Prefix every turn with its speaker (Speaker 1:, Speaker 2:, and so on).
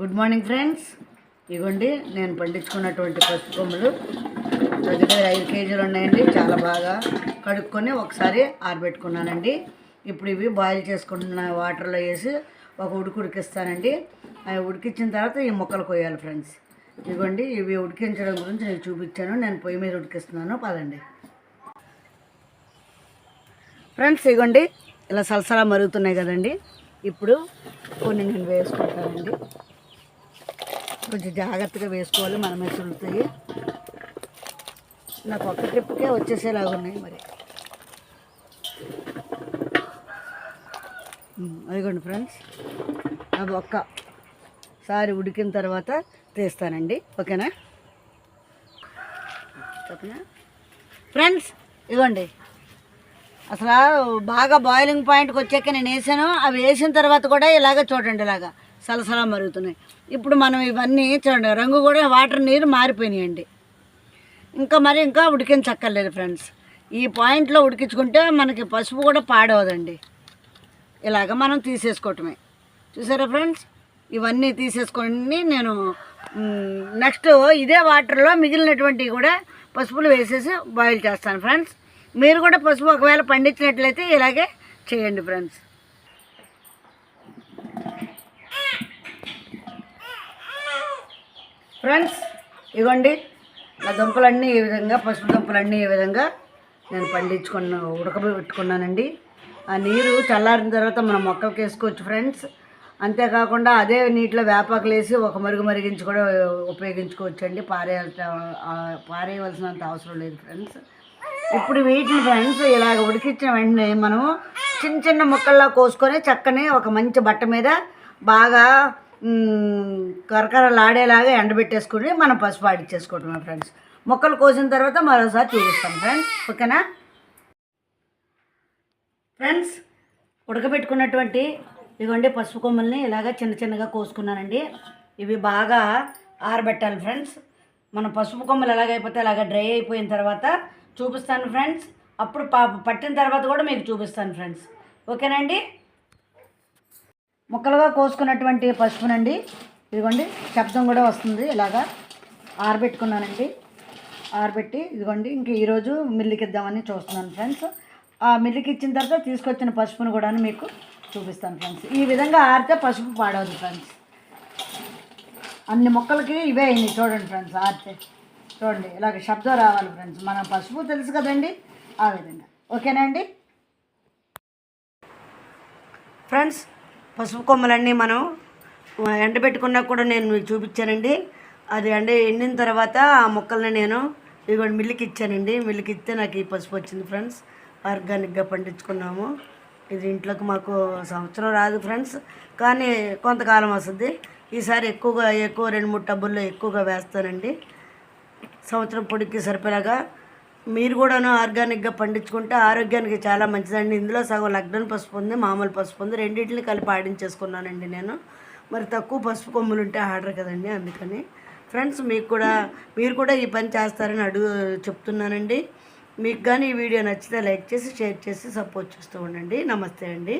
Speaker 1: Good morning friends. ఇవ్వండి నేను పండించుకున్నటువంటి పసుపు కొమ్ములు. దగ్గర ఐదు కేజీలు ఉన్నాయండి చాలా బాగా కడుక్కొని ఒకసారి ఆరబెట్టుకున్నానండి. ఇప్పుడు ఇవి బాయిల్ చేసుకుంటున్న వాటర్లో వేసి ఒక ఉడికి ఉడికిస్తానండి. అవి ఉడికించిన తర్వాత ఈ మొక్కలు కొయ్యాలి ఫ్రెండ్స్. ఇవ్వండి ఇవి ఉడికించడం గురించి నేను చూపించాను. నేను పొయ్యి మీద ఉడికిస్తున్నాను. పదండి. ఫ్రెండ్స్ ఇగోండి ఇలా సలసలా మరుగుతున్నాయి కదండి. ఇప్పుడు కొన్ని నేను వేసుకుంటానండి. కొంచెం జాగ్రత్తగా వేసుకోవాలి మనమే చులుతాయి నాకు ఒక్క ట్రిప్కే వచ్చేసేలాగా ఉన్నాయి మరి. అదిగోండి ఫ్రెండ్స్. అవి ఒక్కసారి ఉడికిన తర్వాత తీస్తానండి. ఓకేనా? ఓకేనా ఫ్రెండ్స్ ఇదిగోండి. అసలు బాగా బాయిలింగ్ పాయింట్కి వచ్చాక నేను వేసాను. అవి వేసిన తర్వాత కూడా ఇలాగ చూడండి ఇలాగా. సలసలా మరుగుతున్నాయి. ఇప్పుడు మనం ఇవన్నీ చూడండి రంగు కూడా వాటర్ నీరు మారిపోయినాయండి. ఇంకా మరి ఇంకా ఉడికించక్కర్లేదు ఫ్రెండ్స్. ఈ పాయింట్లో ఉడికించుకుంటే మనకి పసుపు కూడా పాడవదండి. ఇలాగ మనం తీసేసుకోవటమే. చూసారా ఫ్రెండ్స్? ఇవన్నీ తీసేసుకొని నేను నెక్స్ట్ ఇదే వాటర్లో మిగిలినటువంటివి కూడా పసుపులు వేసేసి బాయిల్ చేస్తాను ఫ్రెండ్స్. మీరు కూడా పసుపు ఒకవేళ పండించినట్లయితే ఇలాగే చేయండి ఫ్రెండ్స్. ఫ్రెండ్స్ ఇవ్వండి నా దుంపలన్నీ ఈ విధంగా పసుపు దుంపలన్నీ ఈ విధంగా నేను పండించుకున్న ఉడకబెట్టుకున్నానండి. ఆ నీరు చల్లారిన తర్వాత మనం మొక్కలకి వేసుకోవచ్చు ఫ్రెండ్స్ అంతేకాకుండా అదే నీటిలో వేపాకులు వేసి ఒక మరుగు మరిగించి కూడా ఉపయోగించుకోవచ్చు అండి పారే పారేయవలసినంత అవసరం లేదు ఫ్రెండ్స్ ఇప్పుడు వీటిని ఫ్రెండ్స్ ఇలాగ ఉడికించిన వెంటనే మనము చిన్న చిన్న ముక్కల్లా కోసుకొని చక్కని ఒక మంచి బట్ట మీద బాగా కరకరలాడేలాగా ఎండబెట్టేసుకుని మనం పసుపు ఆడిచ్చేసుకుంటున్నాం ఫ్రెండ్స్. మొక్కలు కోసిన తర్వాత మరోసారి చూపిస్తాం ఫ్రెండ్స్. ఓకేనా? ఫ్రెండ్స్ ఉడకబెట్టుకున్నటువంటి ఇదిగోండి పసుపు కొమ్మల్ని ఇలాగ చిన్న చిన్నగా కోసుకున్నానండి. ఇవి బాగా ఆరబెట్టాలి ఫ్రెండ్స్. మన పసుపు కొమ్మలు ఎలాగైపోతే అలాగ డ్రై అయిపోయిన తర్వాత చూపిస్తాను ఫ్రెండ్స్. అప్పుడు పాప పట్టిన తర్వాత కూడా మీకు చూపిస్తాను ఫ్రెండ్స్. ఓకేనండి ముక్కలుగా కోసుకున్నటువంటి పసుపునండి. ఇదిగోండి శబ్దం కూడా వస్తుంది ఇలాగా. ఆరబెట్టుకున్నానండి. ఆరబెట్టి ఇదిగోండి ఇంక ఈరోజు మిల్లుకి ఇద్దామని చూస్తున్నాను ఫ్రెండ్స్. ఆ మిల్లుకి ఇచ్చిన తర్వాత తీసుకొచ్చిన పసుపును కూడా మీకు చూపిస్తాను ఫ్రెండ్స్. ఈ విధంగా ఆరితే పసుపు పాడవద్దు ఫ్రెండ్స్. అన్ని మొక్కలకి ఇవే అయినాయి చూడండి ఫ్రెండ్స్ ఆరితే. చూడండి ఇలాగ శబ్దం రావాలి ఫ్రెండ్స్. మన పసుపు తెలుసు కదండి ఆ విధంగా. ఓకేనా అండి? ఫ్రెండ్స్ పసుపు కొమ్మలన్నీ మనం ఎండబెట్టుకున్నా కూడా నేను మీకు చూపించానండి. అది ఎండ ఎండిన తర్వాత ఆ మొక్కల్ని నేను ఇదిగోండి మిల్లుకి ఇచ్చానండి. మిల్లుకి ఇస్తే నాకు ఈ పసుపు వచ్చింది ఫ్రెండ్స్. ఆర్గానిక్గా పండించుకున్నాము. ఇది ఇంట్లోకి మాకు సంవత్సరం రాదు ఫ్రెండ్స్. కానీ కొంతకాలం వస్తుంది. ఈసారి ఎక్కువగా ఎక్కువ రెండు మూడు టబ్బుల్లో ఎక్కువగా వేస్తానండి. సంవత్సరం పొడికి సరిపడగా మీరు కూడాను ఆర్గానిక్గా పండించుకుంటే ఆరోగ్యానికి చాలా మంచిదండి. ఇందులో సగం లగ్నం పసుపు ఉంది మామూలు పసుపు ఉంది. రెండింటిని కలిపి ఆడించేసుకున్నానండి నేను. మరి తక్కువ పసుపు కొమ్ములు ఉంటే ఆర్డర్ కదండి అందుకని. ఫ్రెండ్స్ మీకు కూడా మీరు కూడా ఈ పని చేస్తారని అడుగు చెప్తున్నానండి. మీకు కానీ ఈ వీడియో నచ్చితే లైక్ చేసి షేర్ చేసి సపోర్ట్ చేస్తూ ఉండండి. నమస్తే అండి.